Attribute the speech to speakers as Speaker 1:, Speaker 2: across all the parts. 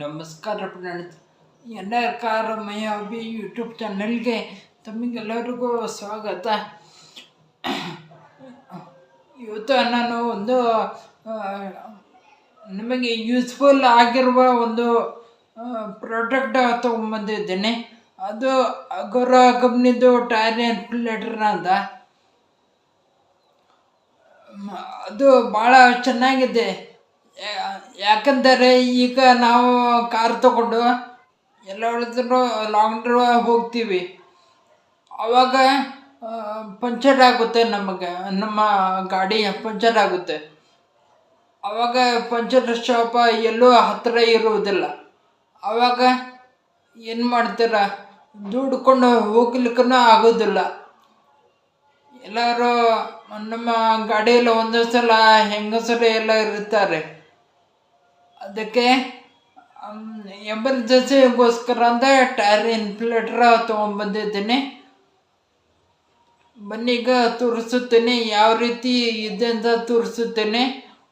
Speaker 1: ನಮಸ್ಕಾರ friends N R Karamayya B YouTube ಚಾನಲ್ಗೆ ತಮಗೆಲ್ಲರಿಗೂ ಸ್ವಾಗತ. ಇವತ್ತು ನಾನು ಒಂದು ನಿಮಗೆ ಯೂಸ್ಫುಲ್ ಆಗಿರುವ ಒಂದು ಪ್ರಾಡಕ್ಟ್ ತೊಗೊಂಬಂದಿದ್ದೇನೆ ಅದು ಅಗೋರ ಕಂಪ್ನಿದು ಟೈರ್ ಇನ್ಫ್ಲೇಟರ್ ಅಂತ. ಅದು ಭಾಳ ಚೆನ್ನಾಗಿದೆ. ಯಾಕಂದರೆ ಈಗ ನಾವು ಕಾರ್ ತಗೊಂಡು ಎಲ್ಲ ಹೊಡೆದ್ರು ಲಾಂಗ್ ಡ್ರೈವ್ ಹೋಗ್ತೀವಿ ಆವಾಗ ಪಂಚರ್ ಆಗುತ್ತೆ ನಮಗೆ, ನಮ್ಮ ಗಾಡಿ ಪಂಚರ್ ಆಗುತ್ತೆ. ಆವಾಗ ಪಂಚರ್ ಶಾಪ ಎಲ್ಲೂ ಹತ್ತಿರ ಇರುವುದಿಲ್ಲ. ಆವಾಗ ಏನು ಮಾಡ್ತೀರ? ದುಡ್ಕೊಂಡು ಹೋಗ್ಲಿಕ್ಕೂ ಆಗೋದಿಲ್ಲ. ಎಲ್ಲರೂ ನಮ್ಮ ಗಾಡಿಯಲ್ಲಿ ಒಂದೊಂದು ಸಲ ಹೆಂಗಸರು ಎಲ್ಲ ಇರ್ತಾರೆ. ಅದಕ್ಕೆ ಎಮರ್ಜೆನ್ಸಿಗೋಸ್ಕರ ಅಂತ ಟೈರ್ ಇನ್ಫ್ಲೇಟರ್ ತೊಗೊಂಡ್ಬಂದಿದ್ದೀನಿ. ಬನ್ನಿ ಈಗ ತೋರಿಸುತ್ತೇನೆ ಯಾವ ರೀತಿ ಇದೆ ಅಂತ ತೋರಿಸುತ್ತೇನೆ.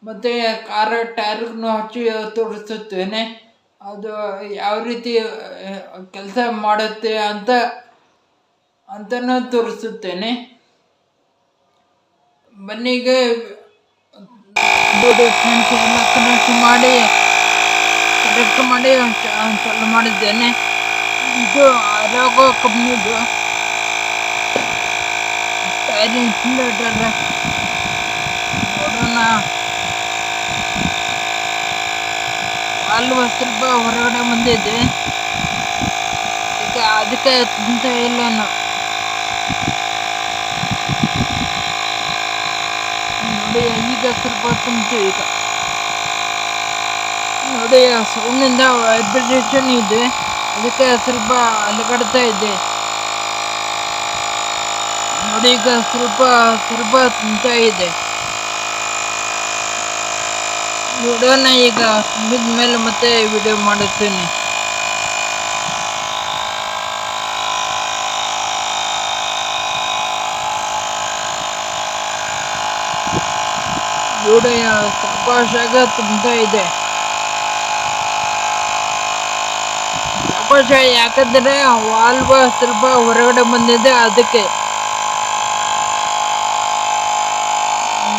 Speaker 1: ಮತ್ತು ಕಾರ ಟೈರ್ಗೂ ಹಚ್ಚಿ ತೋರಿಸುತ್ತೇನೆ. ಅದು ಯಾವ ರೀತಿ ಕೆಲಸ ಮಾಡುತ್ತೆ ಅಂತ, ಅಂತನೂ ತೋರಿಸುತ್ತೇನೆ. ಬನ್ನಿಗೆ ಕನೆಕ್ಟ್ ಮಾಡಿ. ಕನೆಕ್ಟ್ ಮಾಡಿ ಚಾಲು ಮಾಡಿದ್ದೇನೆ. ಇದು ಆರೋಗ್ಯ ಕಂಪ್ನಿದು ಟೈರ್ ಇನ್ಸುಲೇಟರ್ ನೋಡೋಣ. ವಾಲ್ವ್ ಸ್ವಲ್ಪ ಹೊರಗಡೆ ಬಂದಿದೆ. ಈಗ ಅದಕ್ಕೆ ತಿಂತ ಇಲ್ಲ ನೋಡಿ ಈಗ ಸ್ವಲ್ಪ ತುಂಬಿತು ಈಗ. ನೋಡಿ ಸೌಂಡಿಂದ ವೈಬ್ರೇಷನ್ ಇದೆ. ಅದಕ್ಕೆ ಸ್ವಲ್ಪ ಅಲುಗಾಡ್ತಾ ಇದೆ. ನೋಡಿ, ಈಗ ಸ್ವಲ್ಪ ಸ್ವಲ್ಪ ತುಂಬ್ತಾ ಇದೆ. ವಿಡಿಯೋನ ಈಗ ತುಂಬಿದ ಮೇಲೆ ಮತ್ತೆ ವಿಡಿಯೋ ಮಾಡುತ್ತೇನೆ. ನೋಡಿ ಸಾವಕಾಶಾಗ ತುಂಬ್ತಾ ಇದೆ. ಸಾವಕಾಶ ಯಾಕಂದ್ರೆ ವಾಲ್ವ ಸ್ವಲ್ಪ ಹೊರಗಡೆ ಬಂದಿದೆ, ಅದಕ್ಕೆ.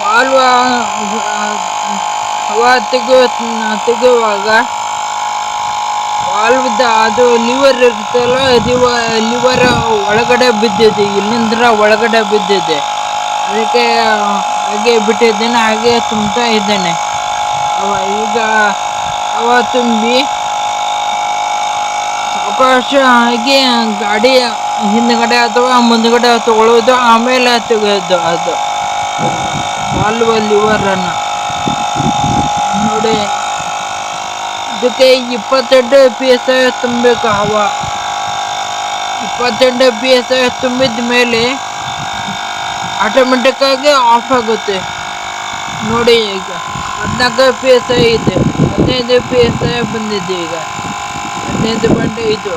Speaker 1: ವಾಲ್ವ, ಹವಾ ತೆಗೆಯುವ ತೆಗೆಯುವಾಗ ವಾಲ್ವದ ಅದು ಲಿವರ್ ಇರುತ್ತಲ್ಲ ಲಿವರ್ ಒಳಗಡೆ ಬಿದ್ದಿದೆ, ಇಲ್ಲಿಂದ್ರ ಒಳಗಡೆ ಬಿದ್ದಿದೆ. ಅದಕ್ಕೆ ಹಾಗೆ ಬಿಟ್ಟಿದ್ದೇನೆ, ಹಾಗೆ ತುಂಬ್ತಾ ಇದ್ದೇನೆ. ಅವ ಈಗ ಅವ ತುಂಬಿ ಅವಕಾಶ ಆಗಿ ಗಾಡಿ ಹಿಂದ್ಗಡೆ ಅಥವಾ ಮುಂದ್ಗಡೆ ತಗೊಳ್ಳೋದು, ಆಮೇಲೆ ತೆಗೆಯೋದು ಅದು. ವಾಲ್ವ ಲಿವರನ್ನು ನೋಡಿ. ಇದಕ್ಕೆ ಇಪ್ಪತ್ತೆಂಟು ಪಿ ಎಸ್ ಐ ತುಂಬಬೇಕು ಹವಾ ಇಪ್ಪತ್ತೆಂಟು ಪಿ ಎಸ್ ಐ ತುಂಬಿದ ಮೇಲೆ ಆಟೋಮೆಟಿಕ್ ಆಗಿ ಆಫ್ ಆಗುತ್ತೆ. ನೋಡಿ ಈಗ. ಹದಿನಾಲ್ಕು ಪಿ ಎಸ್ ಐ ಇದೆ. ಹದಿನೈದು ಪಿ ಎಸ್ ಐ ಬಂದಿದೆ ಈಗ. ಹದಿನೈದು ಪಾಯಿಂಟ್ ಐದು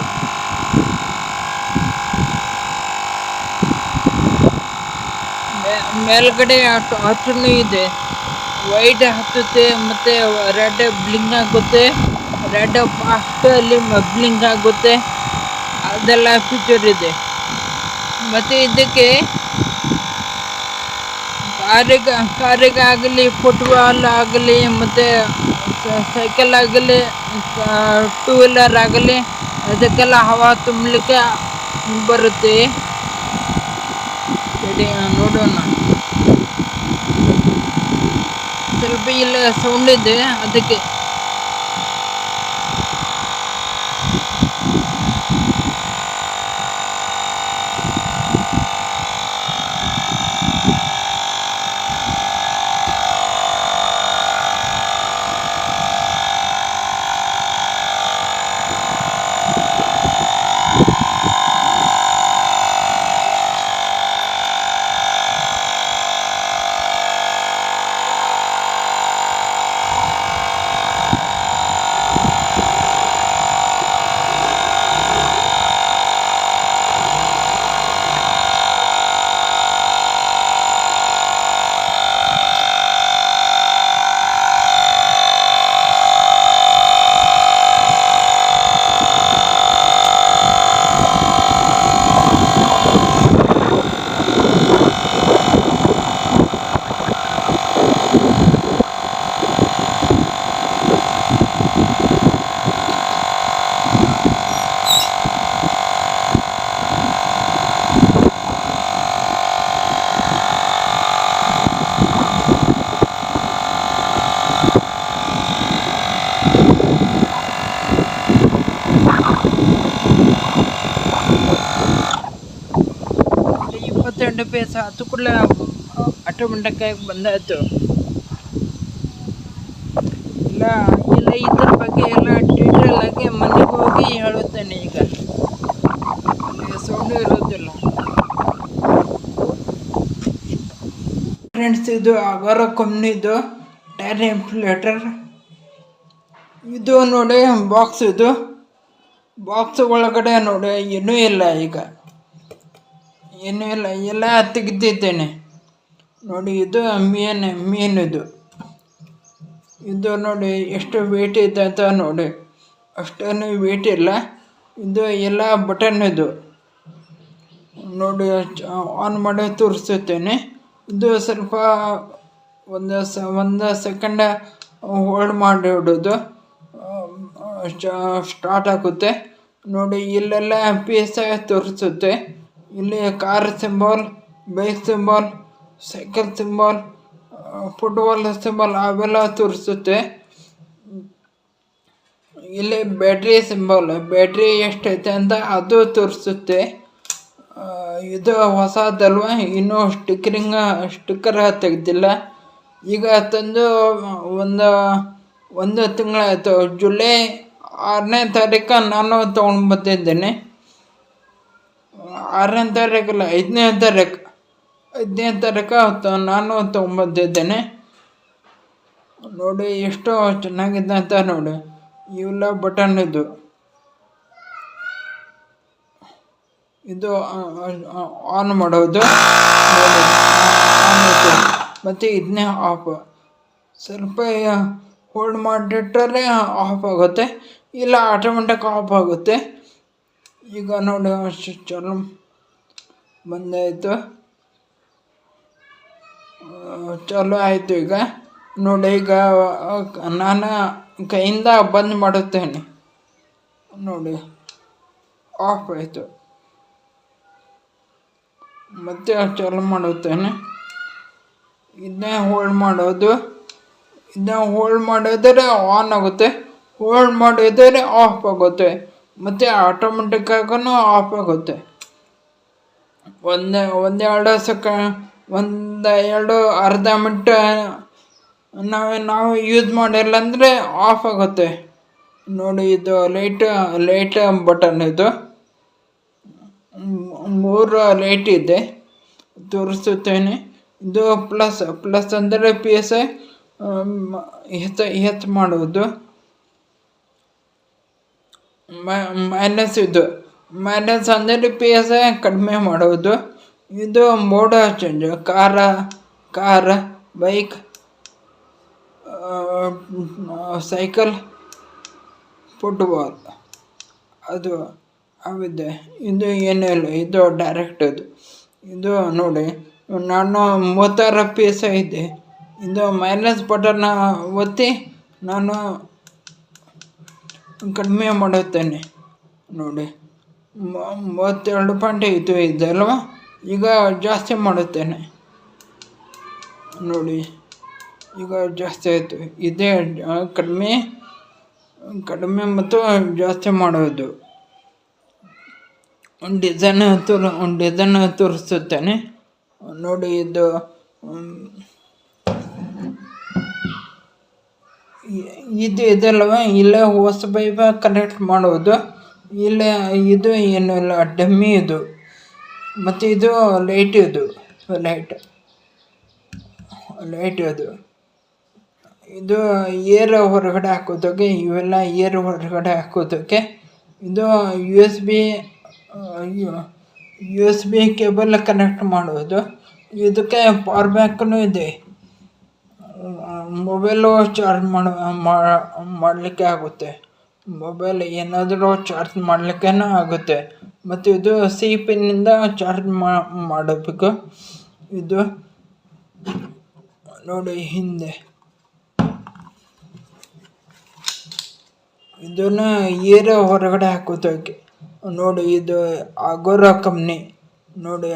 Speaker 1: ಮೇಲ್ಗಡೆ ಹಚ್ಚನು ಇದೆ. ವೈಟ್ ಹತ್ತುತ್ತೆ, ಮತ್ತೆ ರೆಡ್ ಬ್ಲಿಂಗ್ ಆಗುತ್ತೆ. ರೆಡ್ ಫಾಸ್ಟ್ ಅಲ್ಲಿ ಬ್ಲಿಂಗ್ ಆಗುತ್ತೆ. ಅದೆಲ್ಲ ಫೀಚರ್ ಇದೆ. ಮತ್ತೆ ಇದಕ್ಕೆ ಕಾರಿಗೆ, ಕಾರಿಗಾಗಲಿ ಫುಟ್ಬಾಲ್ ಆಗಲಿ, ಮತ್ತು ಸೈಕಲ್ ಆಗಲಿ ಟೂ ವೀಲರ್ ಆಗಲಿ ಅದಕ್ಕೆಲ್ಲ ಹವಾ ತುಂಬಲಿಕ್ಕೆ ಬರುತ್ತೆ. ನೋಡೋಣ. ಸ್ವಲ್ಪ ಇಲ್ಲ ಸೌಂಡ್ ಇದೆ, ಅದಕ್ಕೆ. ಪೇಸ್ ಹತ್ತು ಕೂಡಲೇ ಆಟೋಮೆಟಿಕ್ಕಾಗಿ ಬಂದಾಯಿತು ಇಲ್ಲ ಇಲ್ಲ ಇದ್ರ ಬಗ್ಗೆ ಎಲ್ಲ ಆಗಿ ಮನೆಗೆ ಹೋಗಿ ಹೇಳುತ್ತೇನೆ ಈಗ. ಸೌಂಡು ಇರೋದಿಲ್ಲ ಫ್ರೆಂಡ್ಸ್ ಇದು ಅಗರ ಕಂಪ್ನಿದು ಟೈರ್ ಇನ್ಫ್ಲೇಟರ್ ಇದು ನೋಡಿ ಬಾಕ್ಸ್ ಇದು. ಬಾಕ್ಸ್ ಒಳಗಡೆ ನೋಡಿ ಏನೂ ಇಲ್ಲ ಈಗ. ಏನೂ ಇಲ್ಲ, ಎಲ್ಲ ತೆಗೆದಿದ್ದೇನೆ ನೋಡಿ, ಇದು ಮೀನು ಮೀನಿದು ಇದು ನೋಡಿ, ಎಷ್ಟು ವೇಟ್ ಇದೆ ಅಂತ ನೋಡಿ. ಅಷ್ಟೇನು ವೇಟ್ ಇಲ್ಲ. ಇದು ಎಲ್ಲ ಬಟನ್ ಇದು ನೋಡಿ ಆನ್ ಮಾಡಿ ತೋರಿಸುತ್ತೇನೆ. ಇದು ಸ್ವಲ್ಪ ಒಂದು ಸ, ಒಂದು ಸೆಕೆಂಡ ಹೋಲ್ಡ್ ಮಾಡಿ ಇಡೋದು. ಸ್ಟಾರ್ಟ್ ಆಗುತ್ತೆ. ನೋಡಿ, ಇಲ್ಲೆಲ್ಲ ಪೀಸ್ ತೋರಿಸುತ್ತೆ. ಇಲ್ಲಿ car symbol, bike symbol, cycle symbol, football symbol ಅವೆಲ್ಲ ತೋರಿಸುತ್ತೆ. ಇಲ್ಲಿ ಬ್ಯಾಟ್ರಿ ಸಿಂಬಲ್, ಬ್ಯಾಟ್ರಿ ಎಷ್ಟೈತೆ ಅಂತ ಅದು ತೋರಿಸುತ್ತೆ. ಇದು ಹೊಸದಲ್ವ? ಇನ್ನೂ ಸ್ಟಿಕ್ಕರಿಂಗ್ ಸ್ಟಿಕ್ಕರ್ ತೆಗೆದಿಲ್ಲ. ಈಗ ತಂದು ಒಂದು ಒಂದು ತಿಂಗಳಾಯಿತು. ಜುಲೈ ಆರನೇ ತಾರೀಕು ನಾನು ತೊಗೊಂಡು ಬಂದಿದ್ದೇನೆ ಆರನೇ ತಾರೀಕಲ್ಲ ಐದನೇ ತಾರೀಕು ಐದನೇ ತಾರೀಕು ತ- ನಾನು ತೊಗೊಂಬಂದಿದ್ದೇನೆ ನೋಡಿ, ಎಷ್ಟು ಚೆನ್ನಾಗಿದೆ ಅಂತ ನೋಡಿ. ಇವೆಲ್ಲ ಬಟನ್ ಇದು. ಇದು ಆನ್ ಮಾಡೋದು. ಮತ್ತು ಇದನ್ನೇ ಆಫ್ ಸ್ವಲ್ಪ ಹೋಲ್ಡ್ ಮಾಡಿಟ್ಟರೆ ಆಫ್ ಆಗುತ್ತೆ. ಇಲ್ಲ ಆಟೋಮೆಟಿಕ್ ಆಫ್ ಆಗುತ್ತೆ. ಈಗ ನೋಡಿ ಅಷ್ಟು ಚಲೋ ಬಂದಾಯಿತು. ಚಲೋ ಆಯಿತು ಈಗ. ನೋಡಿ ಈಗ ನಾನು ಕೈಯಿಂದ ಬಂದ್ ಮಾಡುತ್ತೇನೆ. ನೋಡಿ ಆಫ್ ಆಯಿತು. ಮತ್ತೆ ಚಾಲು ಮಾಡುತ್ತೇನೆ. ಇದನ್ನೇ ಹೋಲ್ಡ್ ಮಾಡೋದು. ಇದನ್ನ ಹೋಲ್ಡ್ ಮಾಡಿದರೆ ಆನ್ ಆಗುತ್ತೆ. ಹೋಲ್ಡ್ ಮಾಡಿದರೆ ಆಫ್ ಆಗುತ್ತೆ. ಮತ್ತು ಆಟೋಮೆಟಿಕ್ ಆಗೂ ಆಫ್ ಆಗುತ್ತೆ. ಒಂದು, ಒಂದೆರಡು ಸೆಕ, ಒಂದು, ಎರಡು, ಅರ್ಧ ಮಿನಿಟ್ ನಾವು ನಾವು ಯೂಸ್ ಮಾಡಿಲ್ಲ ಅಂದರೆ ಆಫ್ ಆಗುತ್ತೆ. ನೋಡಿ ಇದು ಲೈಟ್ ಲೈಟ್ ಬಟನ್ ಇದು. ಮೂರು ಲೈಟ್ ಇದೆ. ತೋರಿಸುತ್ತೇನೆ. ಇದು ಪ್ಲಸ್ ಪ್ಲಸ್ ಅಂದರೆ ಪಿ ಎಸ್ ಐ ಎಚ್ ಮಾಡುವುದು. ಮೈನಸ್ ಇದು. ಮೈನಸ್ ಅಂದರೆ ಪಿ ಎಸ್ ಐ ಕಡಿಮೆ ಮಾಡೋದು. ಇದು ಮೋಡ ಚೇಂಜ್ ಕಾರ ಕಾರ ಬೈಕ್ ಸೈಕಲ್ ಫುಟ್ಬಾಲ್ ಅದು, ಆಗಿದೆ. ಇದು ಏನೂ ಇಲ್ಲ ಇದು ಡೈರೆಕ್ಟ್ ಇದು ಇದು ನೋಡಿ, ನಾನು ಮೂವತ್ತಾರು ಪಿ ಎಸ್ ಐ ಇದೆ ಇದು ಮೈನಸ್ ಬಟನ್ನ ಒತ್ತಿ, ನಾನು ಕಡಿಮೆ ಮಾಡುತ್ತೇನೆ. ನೋಡಿ, ಮೂವತ್ತೆರಡು ಪಾಯಿಂಟ್ ಐದು ಇದೆ ಅಲ್ವಾ? ಈಗ ಜಾಸ್ತಿ ಮಾಡುತ್ತೇನೆ. ನೋಡಿ, ಈಗ ಜಾಸ್ತಿ ಆಯಿತು. ಇದೇ ಕಡಿಮೆ ಕಡಿಮೆ ಮತ್ತು ಜಾಸ್ತಿ ಮಾಡೋದು ಡಿಸೈನ್ ತೋರ್ ಡಿಸೈನ್ ತೋರಿಸುತ್ತೇನೆ. ನೋಡಿ, ಇದು ಇದು ಇದಲ್ವ ಇಲ್ಲೇ ಹೊಸ ಪೈಪ ಕನೆಕ್ಟ್ ಮಾಡೋದು. ಇಲ್ಲೇ ಇದು ಏನು ಇಲ್ಲ, ಡಮ್ಮಿ ಇದು. ಮತ್ತು ಇದು ಲೈಟ್ ಇದು ಲೈಟ್ ಲೈಟ್ ಇದು ಇದು ಏರ್ ಹೊರಗಡೆ ಹಾಕೋದಕ್ಕೆ, ಇವೆಲ್ಲ ಏರ್ ಹೊರಗಡೆ ಹಾಕೋದಕ್ಕೆ. ಇದು U S B U S B cable connect ಮಾಡೋದು. ಇದಕ್ಕೆ ಪವರ್ ಬ್ಯಾಂಕೂ ಇದೆ. ಮೊಬೈಲು ಚಾರ್ಜ್ ಮಾಡು ಮಾಡಲಿಕ್ಕೆ ಆಗುತ್ತೆ. ಮೊಬೈಲ್ ಏನಾದರೂ ಚಾರ್ಜ್ ಮಾಡಲಿಕ್ಕೇನೂ ಆಗುತ್ತೆ. ಮತ್ತು ಇದು ಸಿ ಪಿನ್ನಿಂದ ಚಾರ್ಜ್ ಮಾಡಬೇಕು. ಇದು ನೋಡಿ ಹಿಂದೆ. ಇದನ್ನು ಏರ ಹೊರಗಡೆ ಹಾಕೋದಕ್ಕೆ ನೋಡಿ ಇದು ಅಗೋರ ಕಂಪ್ನಿ ನೋಡಿ,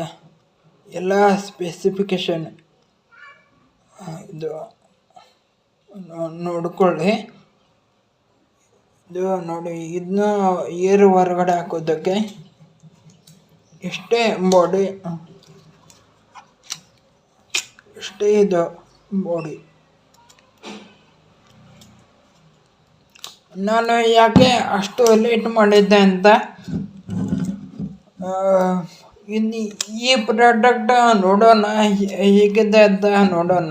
Speaker 1: ಎಲ್ಲ ಸ್ಪೆಸಿಫಿಕೇಶನ್ ಇದು ನೋಡ್ಕೊಳ್ಳಿ. ಇದು ನೋಡಿ ಇದನ್ನ ಏರು ಹೊರಗಡೆ ಹಾಕೋದಕ್ಕೆ ಎಷ್ಟೇ ಬಾಡಿ ಇಷ್ಟೇ ಇದು ಬಾಡಿ ನಾನು ಯಾಕೆ ಅಷ್ಟು ಲೇಟ್ ಮಾಡಿದ್ದೆ ಅಂತ? ಇನ್ನು ಈ ಪ್ರಾಡಕ್ಟ್ ನೋಡೋಣ ಹೇಗಿದೆ ಅಂತ ನೋಡೋಣ.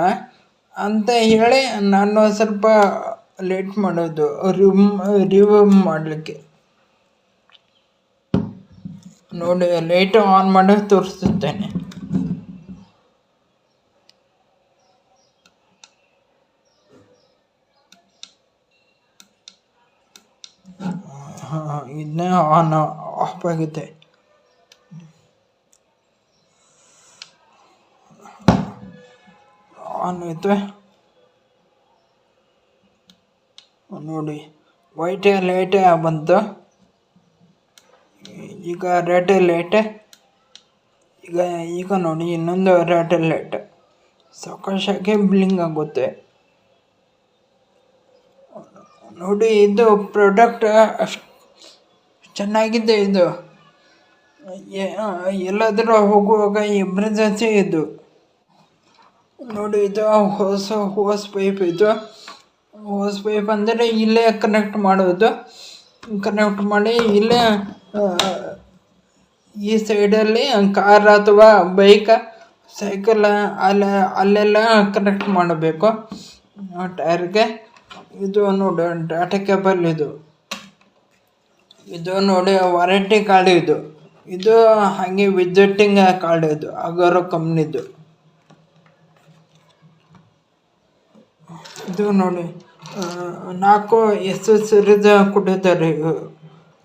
Speaker 1: ಅಂತ ಹೇಳಿ ನಾನು ಸ್ವಲ್ಪ ಲೇಟ್ ಮಾಡೋದು ರಿಮ್ ರಿವ್ಯೂ ಮಾಡಲಿಕ್ಕೆ. ನೋಡಿ ಲೈಟ್ ಆನ್ ಮಾಡಿ ತೋರಿಸುತ್ತೇನೆ. ಇದನ್ನೇ ಆನ್ ಆಫ್ ಆಗಿದೆ ಆನ್ ನೋಡಿ. ವೈಟ್ ಲೈಟ್ ಬಂತು. ಈಗ ರೆಡ್ ಲೈಟ್. ಈಗ ಈಗ ನೋಡಿ, ಇನ್ನೊಂದು ರೆಡ್ ಲೈಟ್. ಸಾಕಷ್ಟಾಗಿ ಬ್ಲಿಂಗ್ ಆಗುತ್ತೆ. ನೋಡಿ, ಇದು ಪ್ರಾಡಕ್ಟ್ ಅಷ್ಟು ಚೆನ್ನಾಗಿದೆ ಇದು. ಎಲ್ಲಾದರೂ ಹೋಗುವಾಗ ಎಮರ್ಜೆನ್ಸಿ ಇದು. ನೋಡಿ, ಇದು ಹೊಸ ಹೋಸ್ ಪೈಪ್ ಇದು. ಹೋಸ್ ಪೈಪ್ ಅಂದರೆ ಇಲ್ಲೇ ಕನೆಕ್ಟ್ ಮಾಡೋದು. ಕನೆಕ್ಟ್ ಮಾಡಿ ಇಲ್ಲೇ ಈ ಸೈಡಲ್ಲಿ ಕಾರ್ ಅಥವಾ ಬೈಕ್ ಸೈಕಲ್ ಅಲ್ಲ, ಅಲ್ಲೆಲ್ಲ ಕನೆಕ್ಟ್ ಮಾಡಬೇಕು. ಟೈರ್ಗೆ ಇದು ನೋಡಿ ಡಾಟಾ ಕೇಬಲ್ ಇದು. ಇದು ನೋಡಿ ವಾರಂಟಿ ಕಾರ್ಡ್ ಇದು. ಇದು ಹಾಗೆ ವಿಸಿಟಿಂಗ್ ಕಾರ್ಡ್ ಇದು ಅಗರೋ ಕಂಪ್ನಿದು ಇದು ನೋಡಿ ನಾಲ್ಕು ಎಸ್ ಸಿರೀಸ್ ಕೊಟ್ಟಿದ್ದಾರೆ.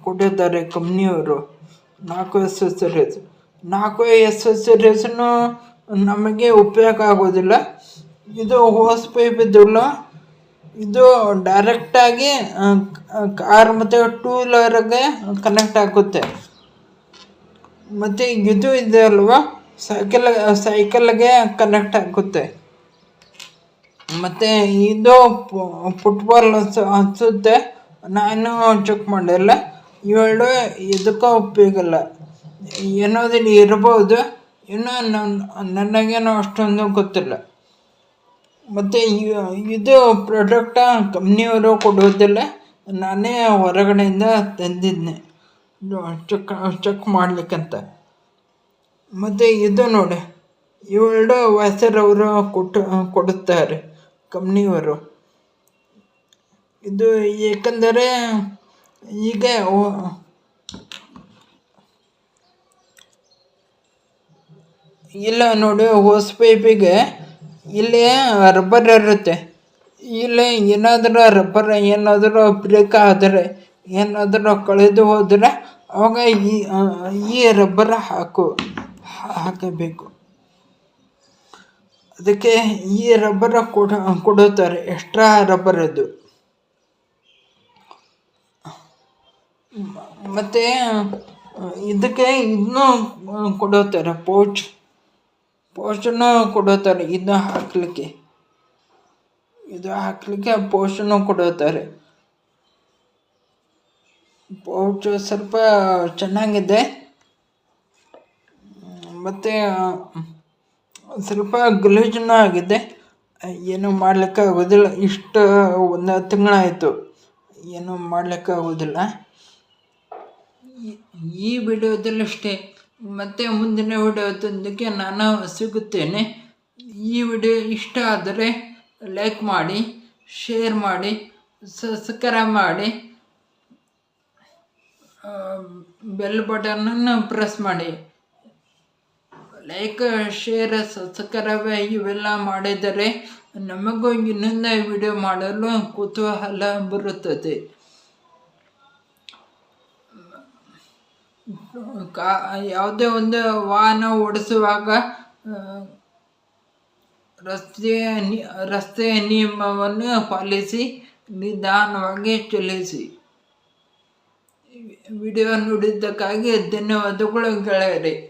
Speaker 1: ಕೊಟ್ಟಿದ್ದಾರೆ ಕಂಪ್ನಿಯವರು. ನಾಲ್ಕು ಎಸ್ ಸಿರೀಸ್ ನಾಲ್ಕು ಎಸ್ ಎಸ್ ಸಿರೀಸ್ನು ನಮಗೆ ಉಪಯೋಗ ಆಗೋದಿಲ್ಲ. ಇದು ಹೋಸ್ ಪೈಪ್ ಇದಲ್ಲ ಇದು ಡೈರೆಕ್ಟಾಗಿ ಕಾರ್ ಮತ್ತು ಟೂ ವೀಲರ್ಗೆ ಕನೆಕ್ಟ್ ಆಗುತ್ತೆ. ಮತ್ತು ಇದು ಇದೆ ಅಲ್ವಾ ಸೈಕಲ್ ಸೈಕಲ್ಗೆ ಕನೆಕ್ಟ್ ಆಗುತ್ತೆ. ಮತ್ತು ಇದು ಫುಟ್ಬಾಲ್ ಅನಿಸುತ್ತೆ. ನಾನು ಚೆಕ್ ಮಾಡಿಲ್ಲ. ಇವೆರಡು ಇದಕ್ಕೂ ಉಪಯೋಗಿಲ್ಲ ಏನಾದರೂ ಇರ್ಬೋದು. ಇನ್ನೂ ನನ್ನ ನನಗೇನು ಅಷ್ಟೊಂದು ಗೊತ್ತಿಲ್ಲ. ಮತ್ತು ಇದು ಪ್ರಾಡಕ್ಟ ಕಂಪ್ನಿಯವರು ಕೊಡೋದಿಲ್ಲ. ನಾನೇ ಹೊರಗಡೆಯಿಂದ ತಂದಿದ್ದೆ ಚೆಕ್ ಚೆಕ್ ಮಾಡಲಿಕ್ಕಂತ. ಮತ್ತು ಇದು ನೋಡಿ. ಇವೆರಡು ವಯಸ್ಸರವರು ಕೊಟ್ಟು, ಕೊಡುತ್ತಾರೆ. ಕಂಪ್ನಿಯವರು ಇದು ಏಕೆಂದರೆ ಈಗ ಇಲ್ಲ ನೋಡಿ ಹೊಸ ಪೈಪಿಗೆ ಇಲ್ಲಿ ರಬ್ಬರ್ ಇರುತ್ತೆ. ಇಲ್ಲಿ ಏನಾದರೂ ರಬ್ಬರ್ ಏನಾದರೂ ಬ್ರೇಕ್ ಆದರೆ, ಏನಾದರೂ ಕಳೆದು ಹೋದರೆ ಅವಾಗ ಈ ಈ ರಬ್ಬರ್ ಹಾಕು ಹಾಕಬೇಕು. ಅದಕ್ಕೆ ಈ ರಬ್ಬರ್ ಕೊಡ, ಕೊಡುತ್ತಾರೆ. ಎಕ್ಸ್ಟ್ರಾ ರಬ್ಬರ್ ಇದು ಮತ್ತು, ಇದಕ್ಕೆ ಇನ್ನೂ ಕೊಡುತ್ತಾರೆ. ಪೌಚ್ ಪೋಸ್ಟನ್ನು ಕೊಡುತ್ತಾರೆ. ಇದನ್ನ ಹಾಕಲಿಕ್ಕೆ. ಇದು ಹಾಕಲಿಕ್ಕೆ ಪೋಸ್ಟನ್ನು ಕೊಡುತ್ತಾರೆ. ಪೌಚ್ ಸ್ವಲ್ಪ ಚೆನ್ನಾಗಿದೆ. ಮತ್ತು ಸ್ವಲ್ಪ ಗಲೀಜನ್ನು ಆಗಿದೆ. ಏನು ಮಾಡ್ಲಿಕ್ಕೆ ಆಗೋದಿಲ್ಲ. ಇಷ್ಟು ಒಂದು ತಿಂಗಳಾಯಿತು. ಏನು ಮಾಡಲಿಕ್ಕಾಗೋದಿಲ್ಲ ಈ- ವಿಡಿಯೋದಲ್ಲಷ್ಟೇ ಮತ್ತೆ ಮುಂದಿನ ವಿಡಿಯೋದೊಂದಿಗೆ ನಾನು ಸಿಗುತ್ತೇನೆ. ಈ ವಿಡಿಯೋ ಇಷ್ಟ ಆದರೆ ಲೈಕ್ ಮಾಡಿ, ಶೇರ್ ಮಾಡಿ, ಸಬ್ಸ್ಕ್ರೈಬ್ ಮಾಡಿ. ಬೆಲ್ ಬಟನನ್ನು ಪ್ರೆಸ್ ಮಾಡಿ. ಲೈಕ್ ಶೇರ್ ಸಬ್ಸ್ಕ್ರೈಬ್ ಇವೆಲ್ಲ ಮಾಡಿದರೆ ನಮಗೂ ಇನ್ನೊಂದು ವಿಡಿಯೋ ಮಾಡಲು ಕುತೂಹಲ ಬರುತ್ತದೆ. ಕಾ, ಯಾವುದೇ ಒಂದು ವಾಹನ ಓಡಿಸುವಾಗ ರಸ್ತೆಯ ರಸ್ತೆಯ ನಿ- ರಸ್ತೆ ನಿಯಮವನ್ನು ಪಾಲಿಸಿ, ನಿಧಾನವಾಗಿ ಚಲಿಸಿ. ವಿಡಿಯೋ ನೋಡಿದ್ದಕ್ಕಾಗಿ ಧನ್ಯವಾದಗಳು ಗೆಳೆಯರೆ.